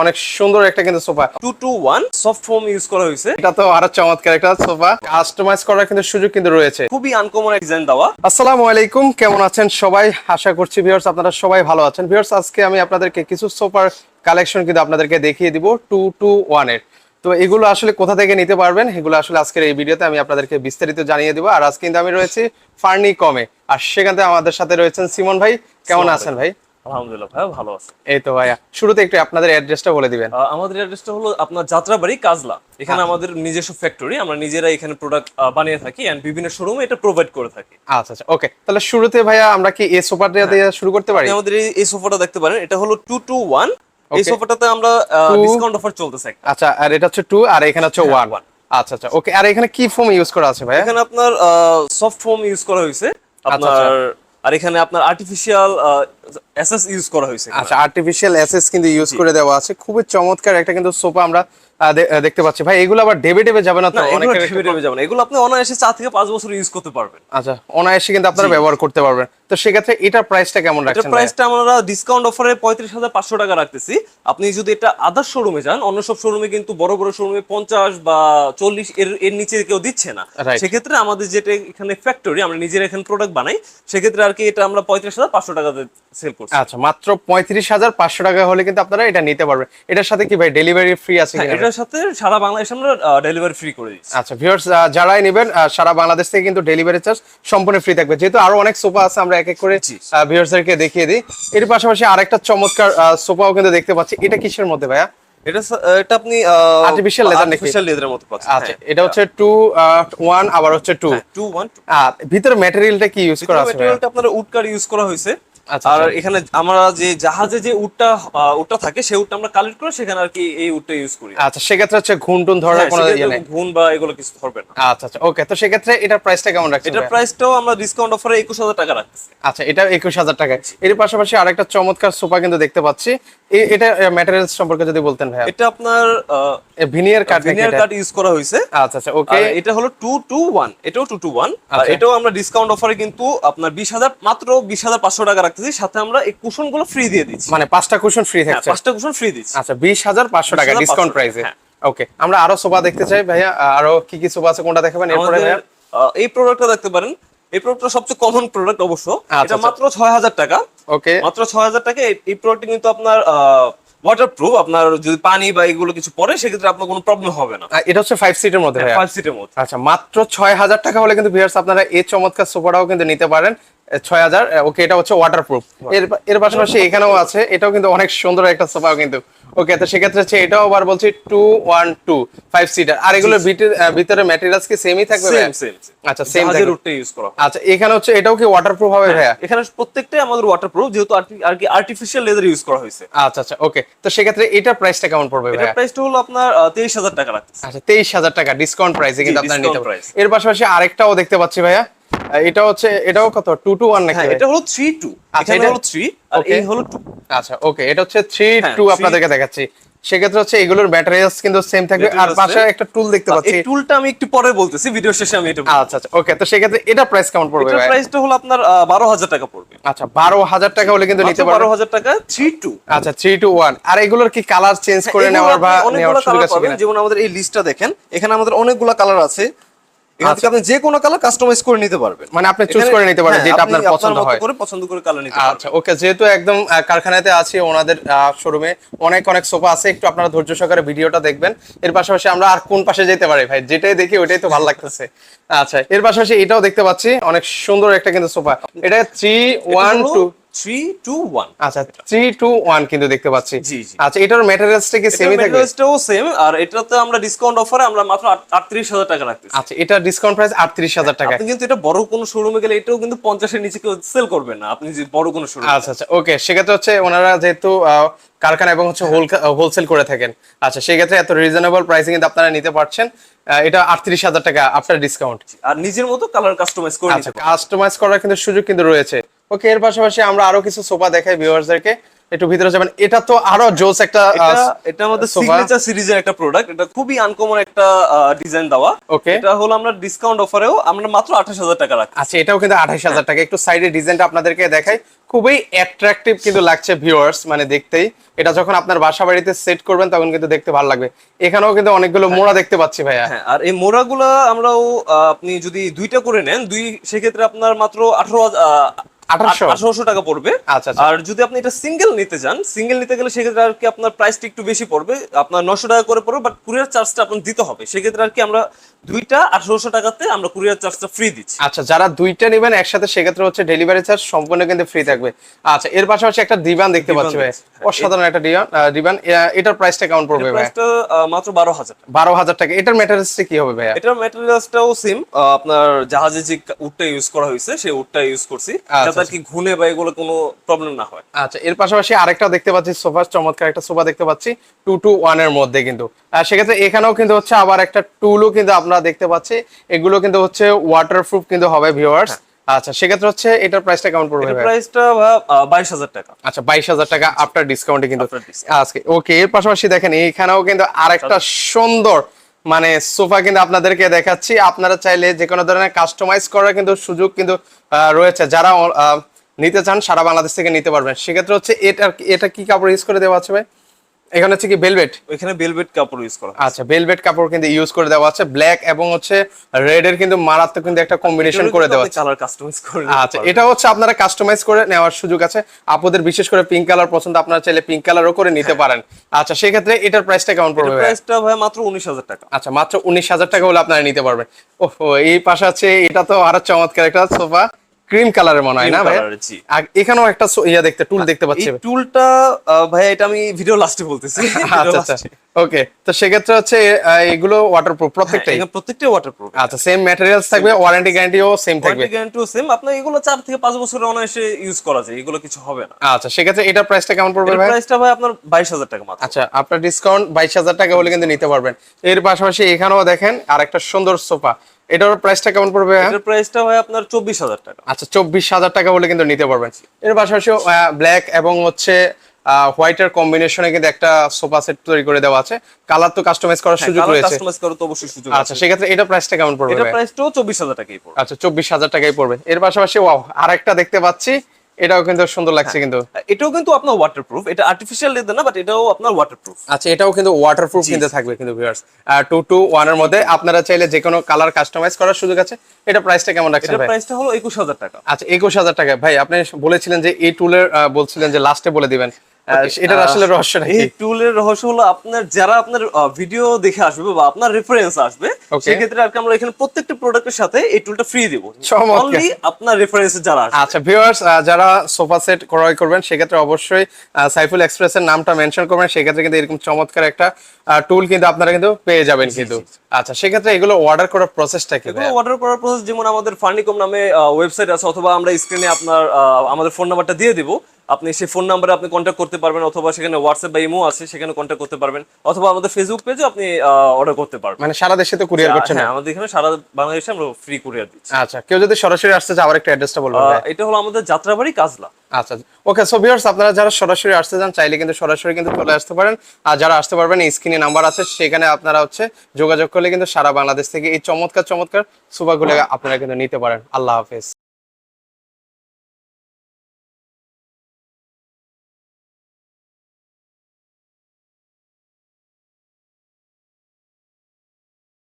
অনেক সুন্দর একটা কিন্তু sofa. Two two one soft foam use করা হয়েছে। এটা তো আরও চমৎকার একটা সোফা। কাস্টমাইজ করার কিন্তু সুযোগ কিন্তু রয়েছে। খুবই আনকমন ডিজাইন দেওয়া। আসসালামু আলাইকুম কেমন আছেন সবাই? আশা করছি ভিউয়ার্স আপনারা সবাই ভালো আছেন। ভিউয়ার্স আজকে আমি আপনাদেরকে কিছু সোফার কালেকশন কিন্তু আপনাদেরকে দেখিয়ে দিব টু টু ওয়ানের। তো এগুলো আসলে কোথা থেকে নিতে পারবেন? এগুলো আসলে আজকের এই ভিডিওতে আমি আপনাদেরকে বিস্তারিত জানিয়ে দিব। আর আজকে কিন্তু আমি রয়েছি ফার্নি কমে আর সেখান থেকে আমাদের সাথে রয়েছেন সিমন ভাই। কেমন আছেন ভাই? আলহামদুলিল্লাহ ভাই ভালো আছে। এই তো ভাইয়া শুরুতে একটু আপনাদের অ্যাড্রেসটা বলে দিবেন। আমাদের অ্যাড্রেসটা হলো আপনার যাত্রাবাড়ি কাজলা। এখানে আচ্ছা। আমাদের নিজস্ব ফ্যাক্টরি আমরা নিজেরা এখানে প্রোডাক্ট বানিয়ে থাকি এন্ড বিভিন্ন শোরুমে এটা প্রোভাইড করে থাকি। আচ্ছা আচ্ছা ওকে তাহলে শুরুতে ভাইয়া আমরা কি এই সোফাটা দিয়ে শুরু করতে পারি? আমাদের এই- এই সোফাটা দেখতে পারেন এটা হলো এই সোফাটাতে আমরা ডিসকাউন্ট অফার চলতেছে আচ্ছা আর এটা হচ্ছে আর এখানে হচ্ছে one. আচ্ছা আচ্ছা ওকে আর এখানে কি ফোম ইউজ করা আছে এখানে আপনার সফট ফোম ইউজ করা হয়েছে। আপনার আচ্ছা। আর এখানে আপনার আর্টিফিশিয়াল এসএস ইউজ করা হয়েছে আচ্ছা আর্টিফিশিয়াল এসএস কিন্তু ইউজ করে দেওয়া আছে। খুবই চমৎকার একটা কিন্তু সোফা আমরা দেখতে পাচ্ছি। ভাই এগুলো আবার ডেবে ডেবে যাবে না তো? না এগুলো অনেকের ভেবে ভেবে যাবেন এগুলো আপনি অনায়াসে চার থেকে পাঁচ বছর ইউজ করতে পারবেন। আচ্ছা অনায়াসে কিন্তু আপনারা ব্যবহার করতে পারবেন। তো সেক্ষেত্রে এটার প্রাইসটা কেমন রাখছেন? প্রাইসটা আমরা ডিসকাউন্ট অফারে পঁয়ত্রিশ হাজার পাঁচশো টাকা রাখতেছি। আপনি যদি এটা আদার শোরুমে যান অন্য সব শোরুমে কিন্তু বড় বড় শোরুমে পঞ্চাশ বা চল্লিশ এর এর নিচে কেউ দিচ্ছে না. সেক্ষেত্রে আমাদের যেটা এখানে ফ্যাক্টরি আমরা নিজেরা এখানে প্রোডাক্ট বানাই সেক্ষেত্রে আর কি এটা আমরা পঁয়ত্রিশ হাজার পাঁচশো টাকাতে সেল করছি। আচ্ছা মাত্র পঁয়ত্রিশ হাজার পাঁচশো টাকা হলে কিন্তু আপনারা এটা নিতে পারবেন। এটার সাথে কি ভাই ডেলিভারি ফ্রি আছে হ্যাঁ, কিনা? এটার সাথে সারা বাংলাদেশে আমরা ডেলিভারি ফ্রি করে দিচ্ছি। আচ্ছা ভিউয়ার্স যারাই নেবেন সারা বাংলাদেশ থেকে কিন্তু ডেলিভারি চার্জ সম্পূর্ণ ফ্রি থাকবে। যেহেতু আরও অনেক সোফা আছে আমরা এক এক করে। ভিউয়ার্সদেরকে দেখিয়ে দিই। এর পাশাপাশি আরেকটা চমৎকার সোফাও কিন্তু দেখতে পাচ্ছি। এটা কিসের মধ্যে ভাইয়া? এটা এটা আপনি Artificial leather নাকি? আর্টিফিশিয়াল লেদারের মতো পাচ্ছেন। আচ্ছা এটা হচ্ছে টু ওয়ান আবার হচ্ছে টু টু ওয়ান টু ভিতরে ম্যাটেরিয়ালটা কি ইউজ করা আছে ম্যাটেরিয়ালটা আপনার উড কার ইউজ করা হয়েছে। আর আচ্ছা। এখানে আমরা যে জাহাজে যে উডটা আহ, উডটা থাকে সেই উডটা আমরা কালেক্ট করে সেখানে আর কি এই উডটা ইউজ করি। আচ্ছা সেক্ষেত্রে হচ্ছে ঘুন টুন ধরার হ্যাঁ, কোনো ইয়ে নেই? ঘুণ বা এগুলো কিছু ধরবে না। আচ্ছা আচ্ছা ওকে তো সেক্ষেত্রে এটার প্রাইসটা কেমন রাখছেন এটার প্রাইসটাও আমরা ডিসকাউন্ট অফারে একুশ হাজার টাকা রাখতেছি। আচ্ছা এটা একুশ হাজার টাকা। এর পাশাপাশি আরেকটা চমৎকার সোফা কিন্তু দেখতে পাচ্ছি। এটা ম্যাটেরিয়াল সম্পর্কে যদি বলতেন ভাইয়া। এটা আপনার ভিনিয়ার কাঠ ভিনিয়ার কাট ইউজ করা হয়েছে। আচ্ছা আচ্ছা ওকে এটা হলো টু টু ওয়ান এটাও টু টু ওয়ান আর আচ্ছা। এটাও আমরা ডিসকাউন্ট অফারে কিন্তু আপনার বিশ হাজার মাত্র বিশ হাজার পাঁচশো টাকা রাখতেছি সাথে আমরা এই কুশনগুলো ফ্রি দিয়ে দিচ্ছি। মানে পাঁচটা কুশন ফ্রি হ্যাঁ, থাকছে? পাঁচটা কুশন ফ্রি দিচ্ছি। আচ্ছা বিশ হাজার পাঁচশো টাকা ডিসকাউন্ট প্রাইসে। ওকে আমরা আরও সোফা দেখতে চাই ভাইয়া। আরও কি কি সোফা আছে কোনটা দেখাবেন? এরপরে আহ, এই প্রোডাক্টটা দেখতে পারেন। এই প্রোডাক্টটা সবচেয়ে কমন প্রোডাক্ট অবশ্য। আচ্ছা, এটা আচ্ছা। মাত্র ছয় হাজার টাকা। ওকে মাত্র ছয় হাজার টাকা এই- এই প্রোডাক্ট কিন্তু আপনার ওয়াটার প্রুফ আপনার যদি পানি বা এগুলো কিছু পড়ে সেক্ষেত্রে আপনার কোনো প্রবলেম হবে না। এটা হচ্ছে ফাইভ সিটের মধ্যে ফাইভ সিটের মধ্যে। আচ্ছা মাত্র ছয় হাজার টাকা হলে কিন্তু ভিউয়ার্স আপনারা এই চমৎকার সোফাটাও কিন্তু নিতে পারেন। ছয় হাজার ওকে এটা হচ্ছে ওয়াটারপ্রুফ এর এর পাশাপাশি এখানেও আছে এটাও কিন্তু অনেক সুন্দর একটা সোফা কিন্তু। ওকে তো সেক্ষেত্রে হচ্ছে এটাও আবার বলছি two one two five seater আর এগুলোর ভিতরে- ম্যাটেরিয়ালস কি সেমই থাকবে আচ্ছা সেম জাহাজের রুটটা ইউজ করা আচ্ছা এখানে হচ্ছে এটাও কি ওয়াটারপ্রুফ হবে ভাইয়া? এখানে প্রত্যেকটাই আমাদের ওয়াটার প্রুফ যেহেতু আর কি আর্টিফিশিয়াল লেদার ইউজ করা হয়েছে। আচ্ছা আচ্ছা ওকে তো সেক্ষেত্রে এটার প্রাইসটা কেমন পড়বে ভাইয়া? প্রাইসটা হলো আপনার তেইশ হাজার টাকা রাখতেছে। আচ্ছা তেইশ হাজার টাকা ডিসকাউন্ট প্রাইসে কিন্তু আপনারা নিতে পারেন এর পাশাপাশি আরেকটাও দেখতে পাচ্ছি ভাইয়া। এটা হচ্ছে এটাও কত? টু টু ওয়ান নাকি হ্যাঁ এটা হলো টু আচ্ছা, এটা- হলো থ্রি আর এই হলো টু আচ্ছা ওকে এটা হচ্ছে থ্রি হ্যাঁ, টু three- আপনাদেরকে দেখাচ্ছি। সেক্ষেত্রে হচ্ছে এগুলোর ম্যাটেরিয়ালস কিন্তু সেম থাকবে। আর পাশে একটা টুল দেখতে পাচ্ছি। এই টুলটা আমি একটু পরে বলতেছি ভিডিও শেষে আমি এটা আচ্ছা আচ্ছা ওকে তো সেক্ষেত্রে এটা প্রাইস কেমন পড়বে ভাই? প্রাইসটা হলো আপনার বারো হাজার টাকা পড়বে। আচ্ছা বারো হাজার টাকা হলে কিন্তু নিতে পারবেন। হাজার টাকা থ্রি টু আচ্ছা থ্রি টু ওয়ান আর এগুলোর কি কালার চেঞ্জ করে নেওয়ার বা নেওয়ার সুযোগ আছে যেমন আমাদের এই লিস্টটা দেখেন এখানে আমাদের অনেকগুলো কালার আছে। এখান আচ্ছা। থেকে আপনি যে কোনো কালার কাস্টমাইজ করে নিতে পারবেন। মানে আপনি চুজ করে নিতে পারেন হ্যাঁ, যেটা আপনার পছন্দ হয়। করে পছন্দ করে কালার নিতে আচ্ছা ওকে যেহেতু একদম কারখানাতে আছি ওনাদের শোরুমে অনেক অনেক সোফা আছে একটু আপনারা ধৈর্য সহকারে ভিডিওটা দেখবেন। এর পাশাপাশি আমরা আর কোন পাশে যেতে পারি ভাই? যেটাই দেখি ওইটাই তো ভালো লাগতেছে। আচ্ছা এর পাশাপাশি এটাও দেখতে পাচ্ছি অনেক সুন্দর একটা কিন্তু সোফা এটা three one two three two one আচ্ছা থ্রি টু ওয়ান কিন্তু দেখতে পাচ্ছি। জি, জি। আচ্ছা এটার ম্যাটেরিয়ালসটা কি সেমই থাকবে? মেটেরিয়ালসটাও সেম আর এটাতে আমরা ডিসকাউন্ট অফারে আমরা মাত্র আটত্রিশ হাজার টাকা রাখতেছি। আচ্ছা এটা ডিসকাউন্ট প্রাইস আটত্রিশ হাজার টাকা আপনি কিন্তু এটা বড় কোনো শোরুমে গেলে এটাও কিন্তু পঞ্চাশের নিচে কেউ সেল করবে না আপনি যে বড় কোনো শোরুম আচ্ছা আচ্ছা ওকে সেক্ষেত্রে হচ্ছে ওনারা যেহেতু কারখানা এবং হচ্ছে হোলসেল করে থাকেন। আচ্ছা সেক্ষেত্রে এত রিজনেবল প্রাইসে কিন্তু আপনারা নিতে পারছেন। এটা আটত্রিশ হাজার টাকা আফটার ডিসকাউন্ট আর নিজের মতো কালার কাস্টমাইজ করে আচ্ছা কাস্টমাইজ করার কিন্তু সুযোগ কিন্তু রয়েছে। ওকে এর পাশাপাশি আমরা আরও কিছু সোফা দেখাই ভিউয়ার্সদেরকে একটু ভিতরে যাবেন। এটা তো আরও জোস একটা এটা আমাদের সিগনেচার সিরিজের একটা প্রোডাক্ট এটা খুবই আনকমন একটা ডিজাইন দেওয়া। Okay. এটা হলো আমরা ডিসকাউন্ট অফারেও আমরা মাত্র আঠাশ হাজার টাকা রাখছি। আচ্ছা এটাও কিন্তু আঠাশ হাজার টাকা। একটু সাইডে ডিজাইনটা আপনাদেরকে দেখাই। খুবই অ্যাট্রাকটিভ কিন্তু লাগছে ভিউয়ার্স মানে দেখতেই। এটা যখন আপনার বাসা বাড়িতে সেট করবেন তখন কিন্তু দেখতে ভালো লাগবে। এখানেও কিন্তু অনেকগুলো মোড়া দেখতে পাচ্ছি ভাইয়া। হ্যাঁ আর এই মোড়াগুলা আমরাও আপনি যদি দুইটা করে নেন দুই সেক্ষেত্রে আপনার মাত্র আঠারো 1800? আঠারোশো। টাকা পড়বে। আচ্ছা, আচ্ছা। আর যদি আপনি এটা সিঙ্গেল নিতে চান সিঙ্গেল নিতে গেলে সেক্ষেত্রে আর কি আপনার প্রাইসটা একটু বেশি পড়বে। আপনার নশো টাকা করে পড়বে বাট কুরিয়ার চার্জটা আপনার দিতে হবে। সেক্ষেত্রে আর কি আমরা দুইটা আঠারোশো টাকাতে আমরা কুরিয়ার চার্জটা ফ্রি দিচ্ছি। আচ্ছা যারা দুইটা নেবেন একসাথে সেক্ষেত্রে হচ্ছে ডেলিভারি চার্জ সম্পূর্ণ কিন্তু ফ্রি থাকবে। আচ্ছা এর পাশাপাশি একটা দিবান দেখতে পাচ্ছি ভাই। হ্যাঁ, অসাধারণ একটা দিবান দিবান এটার প্রাইসটা কেমন পড়বে ভাই? প্রাইসটা মাত্র বারো হাজার টাকা। বারো হাজার টাকা। এটার ম্যাটারিয়ালসটা কি হবে ভাইয়া? এটার ম্যাটেরিয়ালসটাও সেম আপনার জাহাজে যে উডটা ইউজ করা হয়েছে সেই উডটা ইউজ করছি। আচ্ছা, যাতে আর কি ঘুনে বা এগুলো কোনো প্রবলেম না হয়। আচ্ছা এর পাশাপাশি আরেকটা দেখতে পাচ্ছি সোফা চমৎকার একটা সোফা দেখতে পাচ্ছি টু টু ওয়ানের মধ্যে কিন্তু। সেক্ষেত্রে এখানেও কিন্তু হচ্ছে আবার একটা টুলও কিন্তু আপনারা দেখতে পাচ্ছি। এগুলো কিন্তু হচ্ছে ওয়াটারপ্রুফ কিন্তু হবে ভিউয়ার্স আচ্ছা সেক্ষেত্রে হচ্ছে এটার প্রাইসটা কেমন পড়বে এটার? প্রাইসটা বাইশ হাজার টাকা। আচ্ছা বাইশ হাজার টাকা আফটার ডিসকাউন্টে কিন্তু আজকে। ওকে এর পাশাপাশি দেখেন এইখানেও কিন্তু আরেকটা সুন্দর মানে সোফা কিন্তু আপনাদেরকে দেখাচ্ছি। আপনারা চাইলে যে কোনো ধরনের কাস্টমাইজ করার কিন্তু সুযোগ কিন্তু রয়েছে। যারা নিতে চান, সারা বাংলাদেশ থেকে নিতে পারবেন। সেক্ষেত্রে হচ্ছে এটা এটা কি কাপড় ইউজ করে দেওয়া আছে ভাই? এখানে হচ্ছে কি বেলভেট ওইখানে বেলভেট কাপড় ইউজ করা আচ্ছা বেলভেট কাপড় কিন্তু ইউজ করে দেওয়া আছে। ব্ল্যাক এবং হচ্ছে রেড এর কিন্তু মারাত্মক কিন্তু একটা কম্বিনেশন করে দেওয়া আছে। কালার কাস্টমাইজ করে আচ্ছা এটা হচ্ছে আপনারা কাস্টমাইজ করে নেওয়ার সুযোগ আছে। আপুদের বিশেষ করে পিঙ্ক কালার পছন্দ আপনারা চাইলে পিঙ্ক কালারও করে নিতে পারেন। আচ্ছা সেই ক্ষেত্রে এটার প্রাইসটা কেমন পড়বে প্রাইসটা ভাই মাত্র উনিশ হাজার টাকা। আচ্ছা মাত্র উনিশ হাজার টাকা হলে আপনারা নিতে পারবেন। ওহ এই পাশে আছে এটা তো আরও চমৎকার একটা সোফা। ক্রিম কালারের মনে হয় না ভাই জি। এখানেও একটা ইয়া দেখতে টুল দেখতে পাচ্ছি। এই টুলটা ভাই এটা আমি ভিডিও লাস্টে বলতেছি। আচ্ছা আচ্ছা। ওকে তো সেক্ষেত্রে হচ্ছে এগুলো ওয়াটারপ্রুফ প্রত্যেকটাই? এখানে প্রত্যেকটা ওয়াটারপ্রুফ আচ্ছা সেম ম্যাটেরিয়ালস থাকবে ওয়ারেন্টি গ্যারান্টিও সেম থাকবে। ওয়ারেন্টি গ্যারান্টিও সেম আপনার এগুলো চার থেকে পাঁচ বছরের অনায়াসে ইউজ করা যায় এগুলো কিছু হবে না। আচ্ছা সেক্ষেত্রে এটার প্রাইসটা কেমন পড়বে ভাই প্রাইসটা ভাই আপনার বাইশ হাজার টাকা মাত্র। আচ্ছা আপনার ডিসকাউন্ট বাইশ হাজার টাকা হলে কিন্তু নিতে পারবেন। এর পাশাপাশি এখানেও দেখেন আর একটা সুন্দর সোফা। এটার প্রাইসটা কেমন পড়বে? এটার প্রাইসটা হয় আপনার চব্বিশ হাজার টাকা। আচ্ছা চব্বিশ হাজার টাকা বলে কিন্তু নিতে পারবেন। এর পাশাপাশি ব্ল্যাক এবং হচ্ছে হোয়াইটের কম্বিনেশনে কিন্তু একটা সোফা সেট তৈরি করে দেওয়া আছে। কালার তো কাস্টমাইজ করার সুযোগ রয়েছে। কাস্টমাইজ করার তো অবশ্যই সুযোগ আচ্ছা সেক্ষেত্রে এটা প্রাইসটা কেমন পড়বে এটা? প্রাইসটাও চব্বিশ হাজার টাকাই পড়বে। আচ্ছা চব্বিশ হাজার টাকাই পড়বে। এর পাশাপাশি ওয়াও আরেকটা দেখতে পাচ্ছি। এটাও কিন্তু সুন্দর লাগছে কিন্তু। এটাও কিন্তু আপনার ওয়াটারপ্রুফ এটা আর্টিফিশিয়াল লেদার না বাট এটাও আপনার ওয়াটারপ্রুফ আচ্ছা এটাও কিন্তু ওয়াটারপ্রুফ কিন্তু থাকবে কিন্তু ভিউয়ার্স টু টু ওয়ানের মধ্যে আপনারা চাইলে যে কোনো কালার কাস্টমাইজ করার সুযোগ আছে। এটা প্রাইসটা কেমন রাখছেন ভাই? এটা প্রাইসটা হলো একুশ হাজার টাকা। আচ্ছা একুশ হাজার টাকা। ভাই আপনি বলেছিলেন যে এই টুলের বলছিলেন যে লাস্টে বলে দিবেন। এটার আসলে রহস্যটা এই টুলের রহস্য হলো আপনার যারা আপনার ভিডিও দেখে আসবে বা আপনার রেফারেন্স আসবে. সেক্ষেত্রে আর কি আমরা এখানে প্রত্যেকটা প্রোডাক্টের সাথে এই টুলটা ফ্রি দেবো। অনলি আপনার রেফারেন্সে যারা আসবে। আচ্ছা ভিউয়ার্স যারা সোফা সেট ক্রয় করবেন সেক্ষেত্রে অবশ্যই সাইফুল এক্সপ্রেসের নামটা মেনশন করবেন সেক্ষেত্রে কিন্তু এরকম চমৎকার একটা টুল কিন্তু আপনারা কিন্তু পেয়ে যাবেন কিন্তু। আচ্ছা সেক্ষেত্রে এগুলো অর্ডার করার প্রসেসটা কি অর্ডার করার প্রসেস যেমন আমাদের ফার্নিকম নামে ওয়েবসাইট আছে অথবা আমরা স্ক্রিনে আপনার আমাদের ফোন নাম্বারটা দিয়ে দিব। আপনি সেই ফোন নাম্বারে আপনি কন্ট্যাক্ট করতে পারবেন অথবা সেখানে হোয়াটসঅ্যাপ বা ইমো আছে সেখানে কন্ট্যাক্ট করতে পারবেন অথবা আমাদের ফেসবুক পেজে আপনি অর্ডার করতে পারবেন। মানে সারা দেশে তো কুরিয়ার করছেন হ্যাঁ আমাদের এখানে সারা বাংলাদেশে আমরা ফ্রি কুরিয়ার দিচ্ছি। আচ্ছা কেউ যদি সরাসরি আসতে চায় আবার একটু অ্যাড্রেসটা বলবেন এটা হলো আমাদের যাত্রাবাড়ি কাজলা। আচ্ছা ওকে সো ভিউয়ার্স আপনারা যারা সরাসরি আসতে চান চাইলে কিন্তু সরাসরি কিন্তু চলে আসতে পারেন। আর যারা আসতে পারবেন স্ক্রিনে নাম্বার আছে সেখানে আপনারা হচ্ছে যোগাযোগ করলে কিন্তু সারা বাংলাদেশ থেকে এই চমৎকার চমৎকার সুপাগুলো আপনারা কিন্তু নিতে পারেন। আল্লাহ হাফেজ।